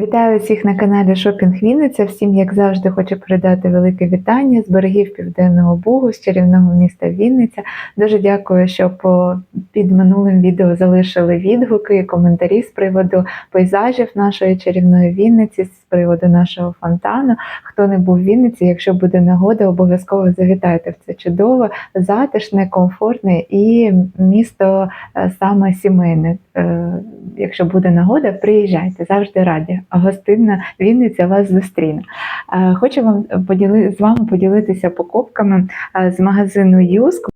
Вітаю всіх на каналі Шопінг Вінниця. Всім, як завжди, хочу передати велике вітання з берегів Південного Бугу, з чарівного міста Вінниця. Дуже дякую, що по під минулим відео залишили відгуки і коментарі з приводу пейзажів нашої чарівної Вінниці, з приводу нашого фонтану. Хто не був в Вінниці, якщо буде нагода, обов'язково завітайте в це чудове, затишне, комфортне і місто е, саме сімейне. Е, Якщо буде нагода, приїжджайте, завжди раді. Гостинна Вінниця вас зустріне. Е, Хочу вам поділи з вами поділитися покупками е, з магазину Юск.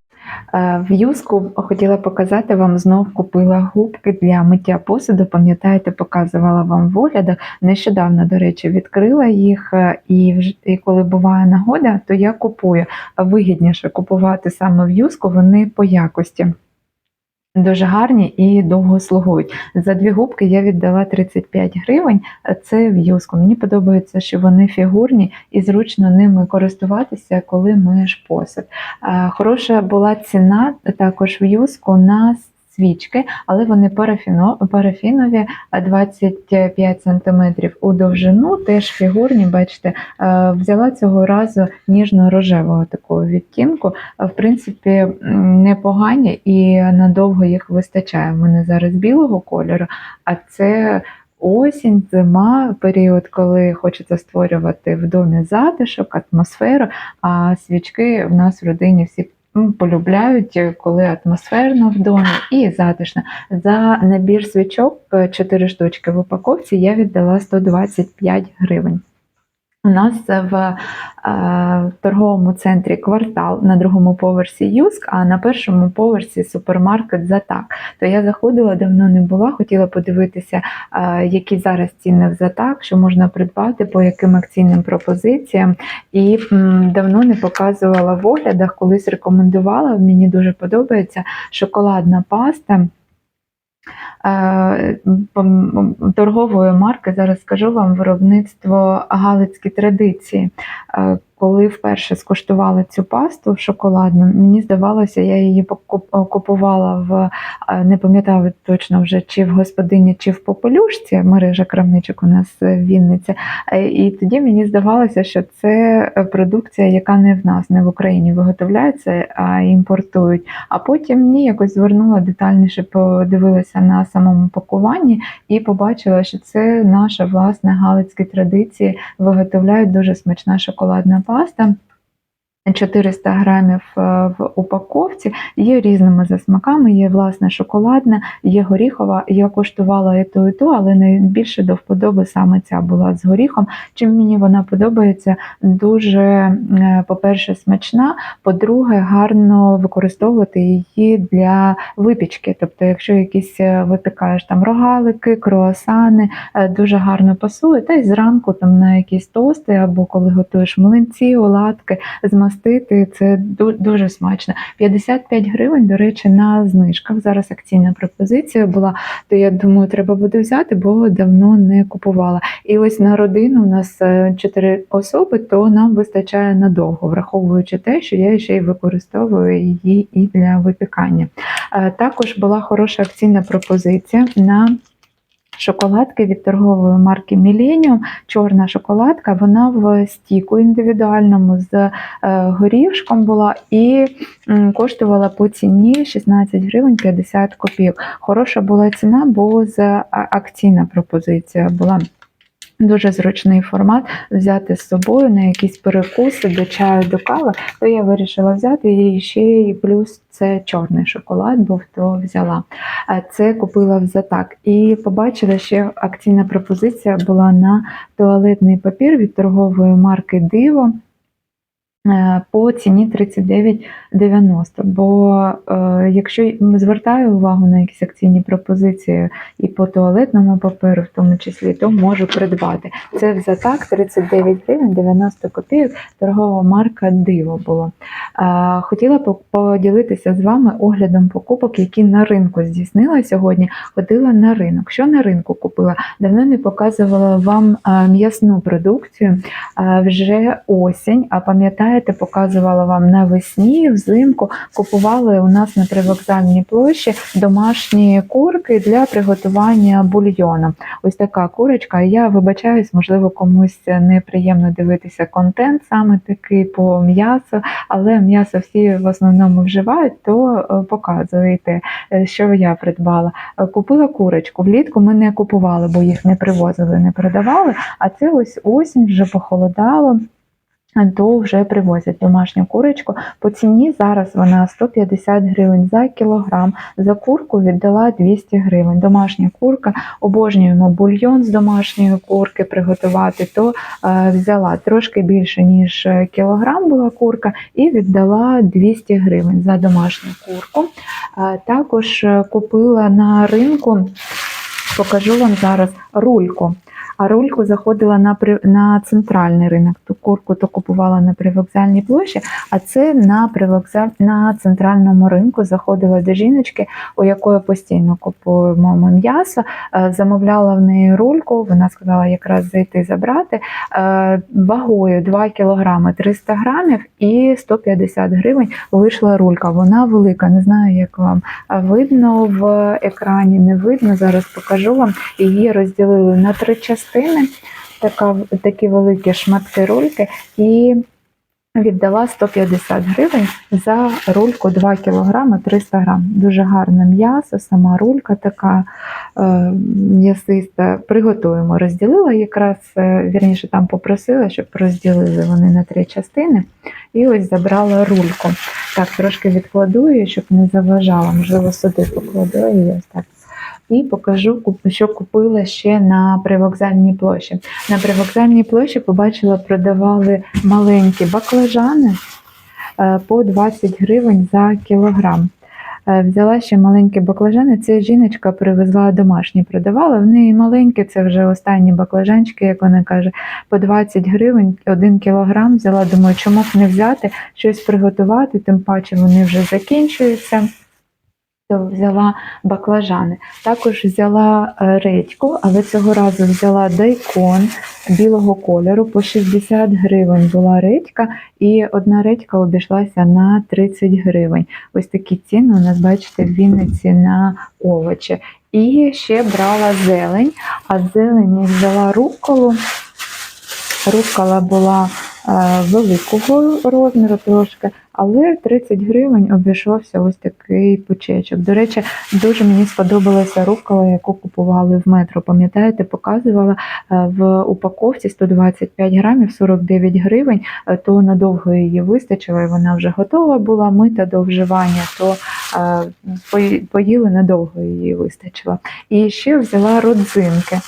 Е, В Юску хотіла показати вам знов купила губки для миття посуду. Пам'ятаєте, показувала вам в оглядах. Нещодавно, до речі, відкрила їх, і, і коли буває нагода, то я купую. Вигідніше купувати саме в Юску, вони по якості. Дуже гарні і довго слугують. За дві губки я віддала 35 гривень. Це в. Мені подобається, що вони фігурні і зручно ними користуватися, коли миєш посуд. Хороша була ціна також в на свічки, але вони парафіно, парафінові 25 см у довжину, теж фігурні. Бачите, Е, взяла цього разу ніжно-рожевого такого відтінку. Е, В принципі, непогані і надовго їх вистачає. У мене зараз білого кольору, а це. Осінь, зима, період, коли хочеться створювати в домі затишок, атмосферу. А свічки в нас в родині всі полюбляють, коли атмосферно в домі і затишно. За набір свічок 4 штучки в упаковці я віддала 125 гривень. У нас в е, торговому центрі квартал на другому поверсі Юск, а на першому поверсі супермаркет Затак. То я заходила, давно не була, хотіла подивитися, е, які зараз ціни в Затак, що можна придбати, по яким акційним пропозиціям. І давно не показувала в оглядах, колись рекомендувала. Мені дуже подобається шоколадна паста. Е, торгової марки зараз скажу вам виробництво Галицькі традиції. Е, Коли вперше скуштувала цю пасту шоколадну, мені здавалося, я її покуп- купувала в е, не пам'ятаю точно вже чи в господині, чи в попелюшці. Мережа крамничок у нас в Вінниці. Е, І тоді мені здавалося, що це продукція, яка не в нас, не в Україні виготовляється, а імпортують. А потім ні, якось звернула детальніше, подивилася на самому пакуванні і побачила, що це наша власне галицькі традиції. Виготовляють дуже смачна шоколадна паста. 400 грамів е, в упаковці, є різними за смаками, є власне шоколадна, є горіхова. Я коштувала і ту, і ту, але найбільше до вподоби саме ця була з горіхом. Чим мені вона подобається, дуже, е, по-перше, смачна, по-друге, гарно використовувати її для випічки. Тобто, якщо якісь е, випікаєш там рогалики, круасани, дуже гарно пасує, та й зранку там на якісь тости або коли готуєш млинці, оладки, змастити це дуже смачно. 55 гривень, до речі, на знижках. Зараз акційна пропозиція була, то я думаю, треба буде взяти, бо давно не купувала. І ось на родину у нас 4 особи, то нам вистачає надовго, враховуючи те, що я ще й використовую її і для випікання. Е, Також була хороша акційна пропозиція на шоколадки від торгової марки Millennium. Чорна шоколадка, вона в стіку індивідуальному з е, горішком була і коштувала по ціні 16 гривень 50 копійок. Хороша була ціна, бо з акційна пропозиція була. Дуже зручний формат взяти з собою на якісь перекуси до чаю, до кави, то я вирішила взяти і ще і плюс це чорний шоколад, був то взяла. Це купила в Затак. І побачила, що акційна пропозиція була на туалетний папір від торгової марки Диво. Е, По ціні 39,90. Бо е, якщо звертаю увагу на якісь акційні пропозиції і по туалетному паперу, в тому числі, то можу придбати. Це в Затак 39 гривень 90 копійок, торгова марка Диво було. Е, Хотіла по- поділитися з вами оглядом покупок, які на ринку здійснила сьогодні. Ходила на ринок. Що на ринку купила? Давно не показувала вам м'ясну продукцію. Вже осінь, а пам'ятаєте, пам'ятаєте, показувала вам навесні, взимку купували у нас на привокзальній площі домашні курки для приготування бульйону. Ось така курочка. Я вибачаюсь, можливо, комусь неприємно дивитися контент саме такий по м'ясу, але м'ясо всі в основному вживають, то е, показуєте, е, що я придбала. Е, Купила курочку. Влітку ми не купували, бо їх не привозили, не продавали. А це ось осінь вже похолодало. То вже привозять домашню курочку. По ціні зараз вона 150 гривень за кілограм. За курку віддала 200 гривень. Домашня курка, обожнюємо бульйон з домашньої курки приготувати. То е, взяла трошки більше ніж кілограм була курка, і віддала 200 гривень за домашню курку. Е, також е, купила на ринку, покажу вам зараз рульку. А рульку заходила на на центральний ринок. Ту курку то купувала на привокзальній площі, а це на привокзаль на центральному ринку заходила до жіночки, у якої постійно купуємо м'ясо. Е, Замовляла в неї рульку. Вона сказала якраз зайти забрати Е, вагою 2 кг 300 грамів і 150 гривень вийшла рулька. Вона велика. Не знаю, як вам видно в екрані. Не видно. Зараз покажу вам. Її розділили на три частини. Така, такі великі шматки рульки, і віддала 150 гривень за рульку 2 кг 300 грам. Дуже гарне м'ясо, сама рулька така е, м'ясиста. Приготуємо. Розділила якраз, е, вірніше там попросила, щоб розділили вони на три частини. І ось забрала рульку. Так, трошки відкладу її, щоб не заважала. Можливо, сюди покладу її ось так. І покажу, що купила ще на привокзальній площі. На привокзальній площі побачила, продавали маленькі баклажани е, по 20 гривень за кілограм. Е, Взяла ще маленькі баклажани. Це жіночка привезла домашні, продавала. В неї маленькі, це вже останні баклажанчики, як вона каже, по 20 гривень, 1 кілограм. Взяла, думаю, чому б не взяти щось приготувати, тим паче вони вже закінчуються. То взяла баклажани. Також взяла е, редьку, але цього разу взяла дайкон білого кольору. По 60 гривень була редька, і одна редька обійшлася на 30 гривень. Ось такі ціни у нас, бачите, в Вінниці на овочі. І ще брала зелень, а зелені взяла рукколу. Руккола була великого розміру трошки, але 30 гривень обійшовся ось такий пучечок. До речі, дуже мені сподобалася руккола, яку купували в метро. Пам'ятаєте, показувала е, в упаковці 125 грамів 49 гривень, е, то надовго її вистачило, і вона вже готова була мита до вживання, то е, поїли надовго її вистачило. І ще взяла родзинки.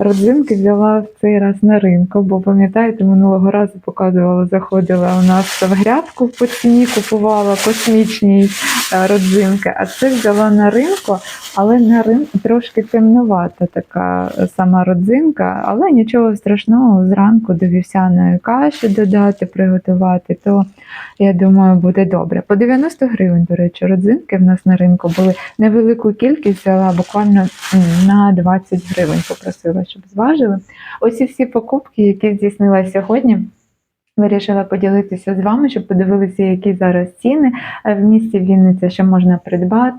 Родзинки взяла в цей раз на ринку, бо пам'ятаєте, минулого разу показувала, заходила у нас в грядку по ціні, купувала космічні е, родзинки. А це взяла на ринку, але на ринку трошки темнувата така е, сама родзинка, але нічого страшного зранку до вівсяної каші додати, приготувати, то я думаю, буде добре. По 90 гривень, до речі, родзинки в нас на ринку були невелику кількість, взяла буквально на 20 гривень попросила, щоб зважили. Ось і всі покупки, які здійснила сьогодні. Вирішила поділитися з вами, щоб подивилися, які зараз ціни е, в місті Вінниця, що можна придбати.